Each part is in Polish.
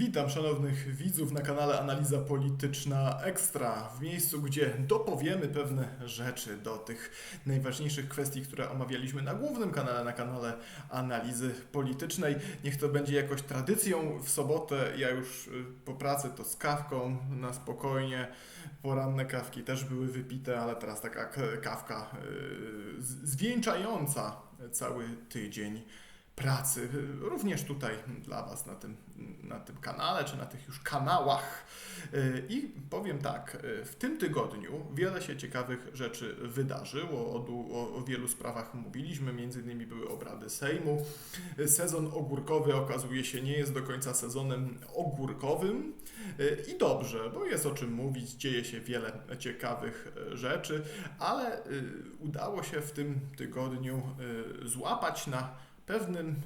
Witam szanownych widzów na kanale Analiza Polityczna Ekstra, w miejscu, gdzie dopowiemy pewne rzeczy do tych najważniejszych kwestii, które omawialiśmy na głównym kanale, na kanale Analizy Politycznej. Niech to będzie jakoś tradycją. W sobotę ja już y, po pracy to z kawką na spokojnie. Poranne kawki też były wypite, ale teraz taka kawka y, zwieńczająca cały tydzień pracy, również tutaj dla Was na tym, na tym kanale, czy na tych już kanałach. I powiem tak, w tym tygodniu wiele się ciekawych rzeczy wydarzyło, o, o, o wielu sprawach mówiliśmy, między innymi były obrady Sejmu. Sezon ogórkowy okazuje się nie jest do końca sezonem ogórkowym i dobrze, bo jest o czym mówić, dzieje się wiele ciekawych rzeczy, ale yy, udało się w tym tygodniu yy, złapać na pewnym,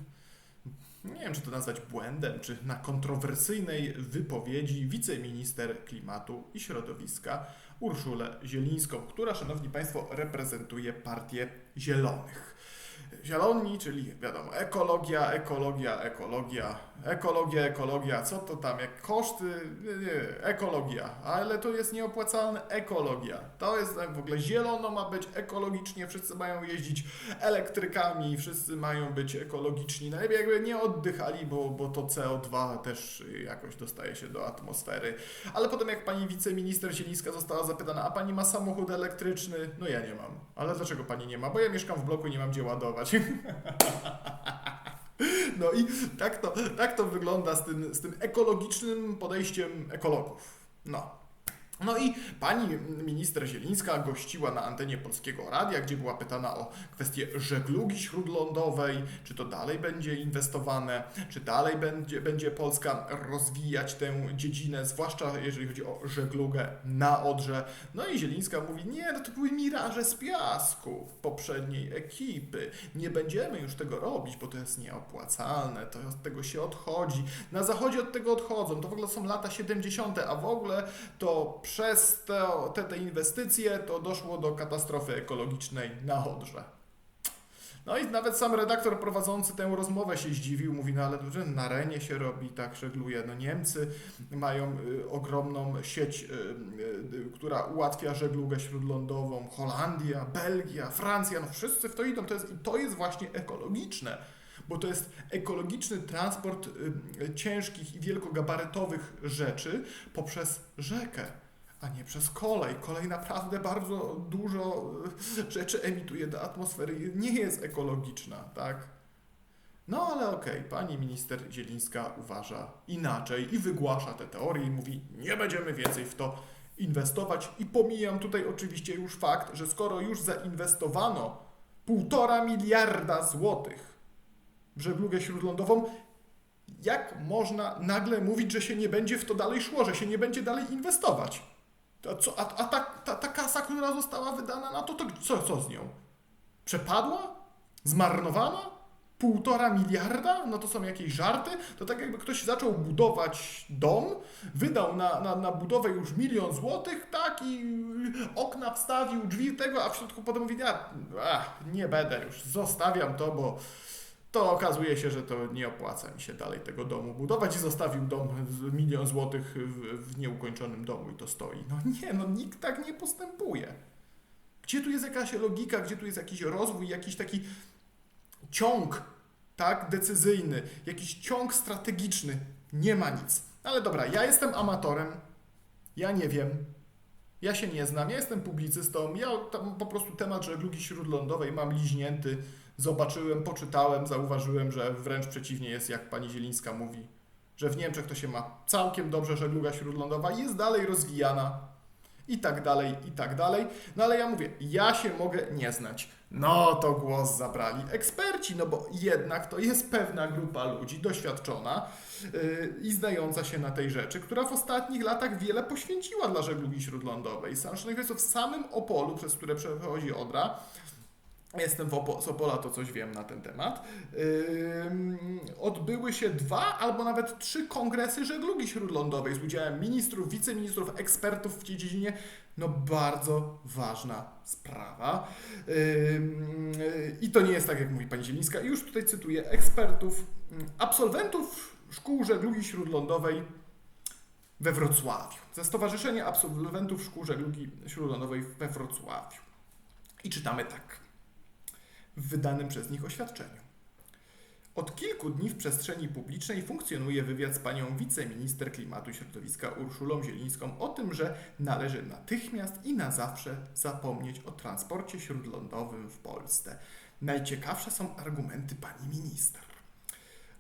nie wiem czy to nazwać błędem, czy na kontrowersyjnej wypowiedzi wiceminister klimatu i środowiska Urszulę Zielińską, która, szanowni państwo, reprezentuje partię Zielonych. Zieloni, czyli wiadomo, ekologia, ekologia, ekologia, ekologia, ekologia, co to tam, jak koszty, nie, nie, ekologia, ale to jest nieopłacalne, ekologia. To jest tak w ogóle zielono ma być ekologicznie, wszyscy mają jeździć elektrykami, wszyscy mają być ekologiczni, najlepiej jakby nie oddychali, bo, bo to CO2 też jakoś dostaje się do atmosfery. Ale potem jak pani wiceminister Zielińska została zapytana, a pani ma samochód elektryczny? No ja nie mam. Ale dlaczego pani nie ma? Bo ja mieszkam w bloku i nie mam gdzie ładować. No i tak to, tak to wygląda z tym, z tym ekologicznym podejściem ekologów. No. No i pani minister Zielińska gościła na antenie Polskiego Radia, gdzie była pytana o kwestię żeglugi śródlądowej, czy to dalej będzie inwestowane, czy dalej będzie, będzie Polska rozwijać tę dziedzinę, zwłaszcza jeżeli chodzi o żeglugę na Odrze. No i Zielińska mówi, nie, no to były miraże z piasku poprzedniej ekipy. Nie będziemy już tego robić, bo to jest nieopłacalne, to od tego się odchodzi. Na zachodzie od tego odchodzą, to w ogóle są lata 70., a w ogóle to przez te, te, te inwestycje to doszło do katastrofy ekologicznej na Odrze. No i nawet sam redaktor prowadzący tę rozmowę się zdziwił, mówi, no ale że na Renie się robi, tak żegluje. No Niemcy mają y, ogromną sieć, y, y, która ułatwia żeglugę śródlądową, Holandia, Belgia, Francja, no wszyscy w to idą. To jest, to jest właśnie ekologiczne, bo to jest ekologiczny transport y, ciężkich i wielkogabarytowych rzeczy poprzez rzekę a nie przez kolej. Kolej naprawdę bardzo dużo y, rzeczy emituje do atmosfery, nie jest ekologiczna, tak? No ale okej, pani minister Zielińska uważa inaczej i wygłasza te teorie i mówi, nie będziemy więcej w to inwestować i pomijam tutaj oczywiście już fakt, że skoro już zainwestowano półtora miliarda złotych w żeglugę śródlądową, jak można nagle mówić, że się nie będzie w to dalej szło, że się nie będzie dalej inwestować? To co, a a ta, ta, ta kasa, która została wydana na to, to co, co z nią? Przepadła? Zmarnowana? Półtora miliarda? No to są jakieś żarty? To tak jakby ktoś zaczął budować dom, wydał na, na, na budowę już milion złotych, tak, i okna wstawił, drzwi tego, a w środku potem mówi, a, ach, nie będę już, zostawiam to, bo to okazuje się, że to nie opłaca mi się dalej tego domu budować i zostawił dom milion złotych w, w nieukończonym domu i to stoi. No nie, no nikt tak nie postępuje. Gdzie tu jest jakaś logika, gdzie tu jest jakiś rozwój, jakiś taki ciąg, tak, decyzyjny, jakiś ciąg strategiczny? Nie ma nic. Ale dobra, ja jestem amatorem, ja nie wiem, ja się nie znam, ja jestem publicystą, ja po prostu temat żeglugi śródlądowej mam liźnięty, zobaczyłem, poczytałem, zauważyłem, że wręcz przeciwnie jest, jak pani Zielińska mówi, że w Niemczech to się ma całkiem dobrze, żegluga śródlądowa jest dalej rozwijana i tak dalej, i tak dalej. No ale ja mówię, ja się mogę nie znać. No to głos zabrali eksperci, no bo jednak to jest pewna grupa ludzi doświadczona yy, i znająca się na tej rzeczy, która w ostatnich latach wiele poświęciła dla żeglugi śródlądowej. Szanowni Państwo, w samym Opolu, przez które przechodzi Odra, Jestem w z Opola, to coś wiem na ten temat. Odbyły się dwa albo nawet trzy kongresy żeglugi śródlądowej z udziałem ministrów, wiceministrów, ekspertów w tej dziedzinie. No bardzo ważna sprawa. I to nie jest tak, jak mówi pani Zielińska. I już tutaj cytuję ekspertów, ym, absolwentów Szkół Żeglugi Śródlądowej we Wrocławiu. Ze Stowarzyszenia Absolwentów Szkół Żeglugi Śródlądowej we Wrocławiu. I czytamy tak w wydanym przez nich oświadczeniu. Od kilku dni w przestrzeni publicznej funkcjonuje wywiad z panią wiceminister klimatu i środowiska Urszulą Zielińską o tym, że należy natychmiast i na zawsze zapomnieć o transporcie śródlądowym w Polsce. Najciekawsze są argumenty pani minister.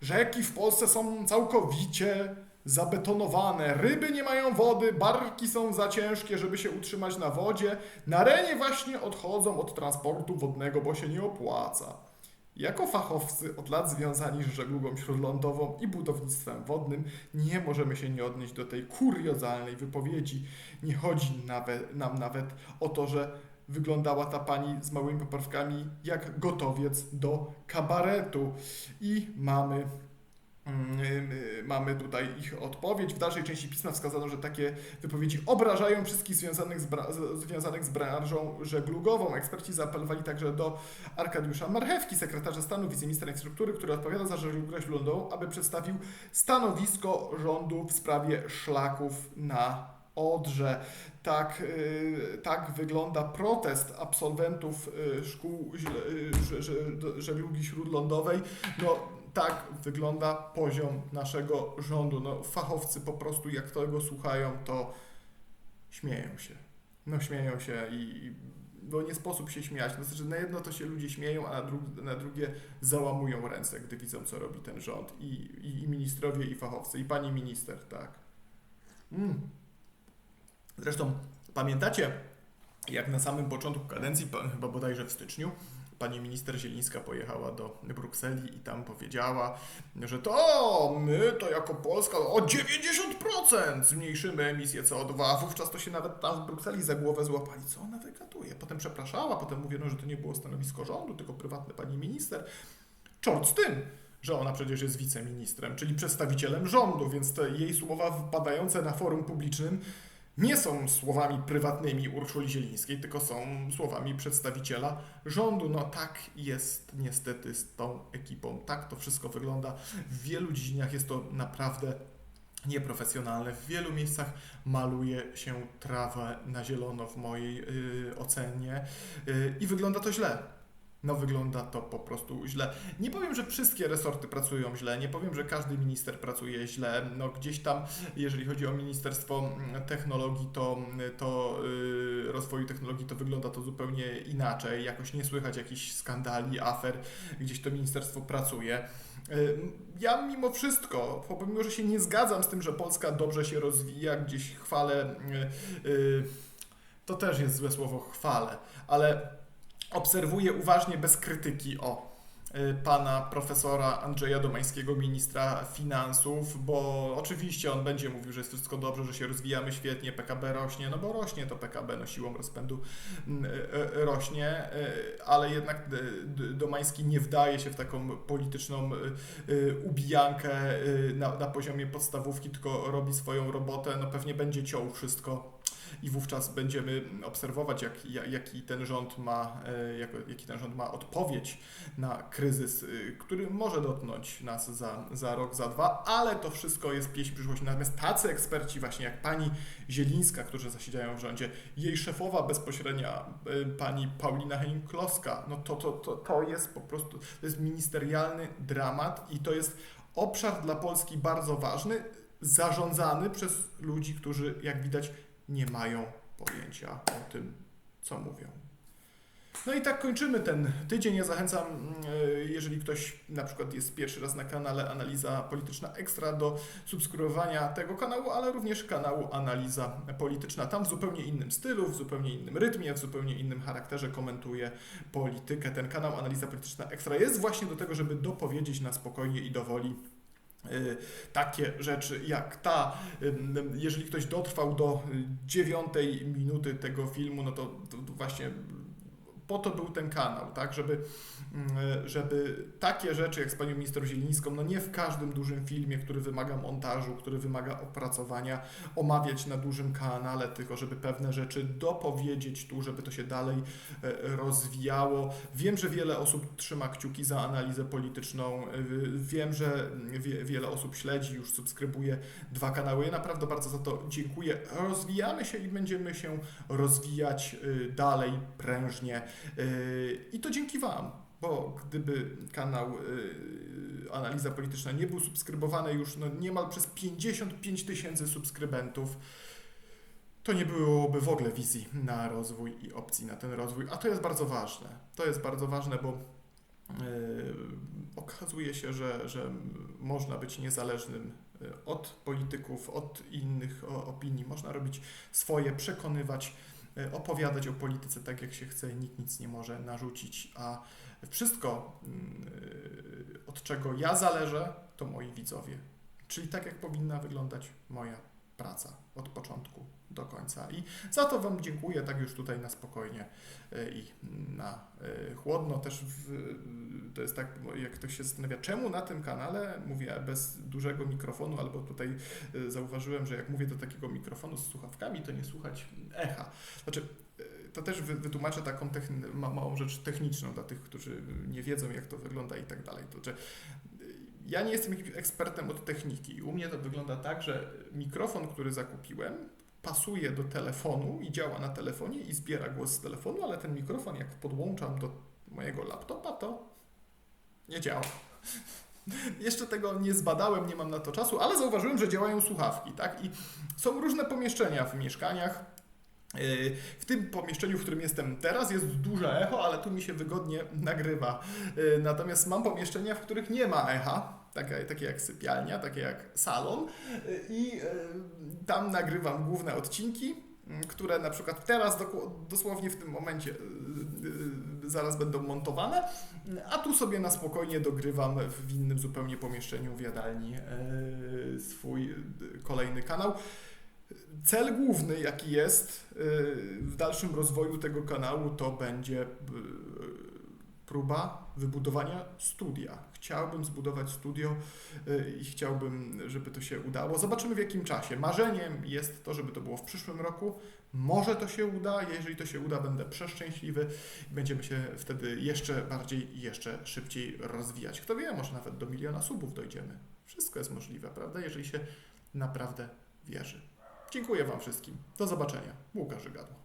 Rzeki w Polsce są całkowicie zabetonowane, ryby nie mają wody, barki są za ciężkie, żeby się utrzymać na wodzie. Na renie właśnie odchodzą od transportu wodnego, bo się nie opłaca. Jako fachowcy od lat związani z żeglugą śródlądową i budownictwem wodnym nie możemy się nie odnieść do tej kuriozalnej wypowiedzi. Nie chodzi nawet, nam nawet o to, że wyglądała ta pani z małymi poprawkami jak gotowiec do kabaretu. I mamy Mamy tutaj ich odpowiedź. W dalszej części pisma wskazano, że takie wypowiedzi obrażają wszystkich związanych z, związanych z branżą żeglugową. Eksperci zaapelowali także do Arkadiusza Marchewki, sekretarza stanu, wiceministra infrastruktury, który odpowiada za żeglugę śródlądową, aby przedstawił stanowisko rządu w sprawie szlaków na Odrze. Tak, y, tak wygląda protest absolwentów y, szkół y, żeglugi śródlądowej. No, tak wygląda poziom naszego rządu. No, fachowcy po prostu, jak tego słuchają, to śmieją się. No, śmieją się i, bo nie sposób się śmiać. No, znaczy, na jedno to się ludzie śmieją, a na, dru- na drugie załamują ręce, gdy widzą, co robi ten rząd. I, i, i ministrowie, i fachowcy, i pani minister, tak. Mm. Zresztą pamiętacie, jak na samym początku kadencji, chyba bodajże w styczniu, pani minister Zielińska pojechała do Brukseli i tam powiedziała, że to my to jako Polska o 90% zmniejszymy emisję CO2. a Wówczas to się nawet tam w Brukseli za głowę złapali. Co ona wygaduje? Potem przepraszała, potem mówiono, że to nie było stanowisko rządu, tylko prywatne pani minister. Czort z tym, że ona przecież jest wiceministrem, czyli przedstawicielem rządu, więc te jej słowa wypadające na forum publicznym nie są słowami prywatnymi Urszuli Zielińskiej, tylko są słowami przedstawiciela rządu. No tak jest niestety z tą ekipą. Tak to wszystko wygląda. W wielu dziedzinach jest to naprawdę nieprofesjonalne. W wielu miejscach maluje się trawę na zielono w mojej y, ocenie y, i wygląda to źle. No wygląda to po prostu źle. Nie powiem, że wszystkie resorty pracują źle, nie powiem, że każdy minister pracuje źle. No gdzieś tam, jeżeli chodzi o Ministerstwo mm, Technologii, to, to yy, rozwoju technologii, to wygląda to zupełnie inaczej. Jakoś nie słychać jakichś skandali, afer, gdzieś to ministerstwo pracuje. Yy, Ja mimo wszystko, pomimo, że się nie zgadzam z tym, że Polska dobrze się rozwija, gdzieś chwalę, yy, to też jest złe słowo chwalę, ale obserwuję uważnie, bez krytyki, o y, pana profesora Andrzeja Domańskiego, ministra finansów, bo oczywiście on będzie mówił, że jest wszystko dobrze, że się rozwijamy świetnie, PKB rośnie, no bo rośnie to PKB, no siłą rozpędu mm, y, y, rośnie, ale jednak Domański nie wdaje się w taką polityczną ubijankę na, na poziomie podstawówki, tylko robi swoją robotę, no pewnie będzie ciął wszystko i wówczas będziemy obserwować, jak, jak, jaki ten rząd ma, e, jako, jaki ten rząd ma odpowiedź na kryzys, y, który może dotknąć nas za, za rok, za dwa, ale to wszystko jest pieśń przyszłości. Natomiast tacy eksperci właśnie jak pani Zielińska, którzy zasiedziają w rządzie, jej szefowa bezpośrednia, y, pani Paulina Henning-Kloska, no to, to, to, to jest po prostu, to jest ministerialny dramat i to jest obszar dla Polski bardzo ważny, zarządzany przez ludzi, którzy jak widać nie mają pojęcia o tym, co mówią. No i tak kończymy ten tydzień. Ja zachęcam, y, jeżeli ktoś na przykład jest pierwszy raz na kanale Analiza Polityczna Ekstra, do subskrybowania tego kanału, ale również kanału Analiza Polityczna. Tam w zupełnie innym stylu, w zupełnie innym rytmie, w zupełnie innym charakterze komentuję politykę. Ten kanał Analiza Polityczna Ekstra jest właśnie do tego, żeby dopowiedzieć na spokojnie i dowoli takie rzeczy jak ta. Ym, Jeżeli ktoś dotrwał do y, dziewiątej minuty tego filmu, no to, to właśnie po to był ten kanał, tak, żeby, mm, żeby takie rzeczy jak z panią minister Zielińską, no nie w każdym dużym filmie, który wymaga montażu, który wymaga opracowania, omawiać na dużym kanale, tylko żeby pewne rzeczy dopowiedzieć tu, żeby to się dalej e, rozwijało. Wiem, że wiele osób trzyma kciuki za analizę polityczną, e, wiem, że wie, wiele osób śledzi, już subskrybuje dwa kanały. Ja naprawdę bardzo za to dziękuję. Rozwijamy się i będziemy się rozwijać dalej prężnie. Y, I to dzięki Wam, bo gdyby kanał y, Analiza Polityczna nie był subskrybowany już no, niemal przez 55 tysięcy subskrybentów, to nie byłoby w ogóle wizji na rozwój i opcji na ten rozwój. A to jest bardzo ważne. To jest bardzo ważne, bo Yy, okazuje się, że, że można być niezależnym yy, od polityków, od innych opinii, można robić swoje, przekonywać, yy, opowiadać o polityce tak jak się chce, nikt nic nie może narzucić, a wszystko, yy, od czego ja zależę, to moi widzowie. Czyli tak jak powinna wyglądać moja praca od początku do końca. I za to Wam dziękuję, tak już tutaj na spokojnie e, i na e, chłodno. Też w, to jest tak, jak ktoś się zastanawia, czemu na tym kanale mówię bez dużego mikrofonu, albo tutaj e, zauważyłem, że jak mówię do takiego mikrofonu z słuchawkami, to nie słychać echa. Znaczy, to też wy- wytłumaczę taką małą rzecz techniczną dla tych, którzy nie wiedzą, jak to wygląda i tak dalej. To, ja nie jestem ekspertem od techniki. U mnie to wygląda tak, że mikrofon, który zakupiłem, pasuje do telefonu i działa na telefonie i zbiera głos z telefonu, ale ten mikrofon, jak podłączam do mojego laptopa, to nie działa. Jeszcze tego nie zbadałem, nie mam na to czasu, ale zauważyłem, że działają słuchawki, tak? I są różne pomieszczenia w mieszkaniach. Yy, W tym pomieszczeniu, w którym jestem teraz, jest duże echo, ale tu mi się wygodnie nagrywa. Yy, Natomiast mam pomieszczenia, w których nie ma echa, takie, takie jak sypialnia, takie jak salon, yy, i tam nagrywam główne odcinki, które na przykład teraz, dosłownie w tym momencie, zaraz będą montowane, a tu sobie na spokojnie dogrywam w innym zupełnie pomieszczeniu w jadalni swój kolejny kanał. Cel główny, jaki jest yy, w dalszym rozwoju tego kanału, to będzie yy, próba wybudowania studia. Chciałbym zbudować studio yy, i chciałbym, żeby to się udało. Zobaczymy w jakim czasie. Marzeniem jest to, żeby to było w przyszłym roku. Może to się uda. Jeżeli to się uda, będę przeszczęśliwy i będziemy się wtedy jeszcze bardziej jeszcze szybciej rozwijać. Kto wie, może nawet do miliona subów dojdziemy. Wszystko jest możliwe, prawda? Jeżeli się naprawdę wierzy. Dziękuję Wam wszystkim. Do zobaczenia. Łukasz Żygadło.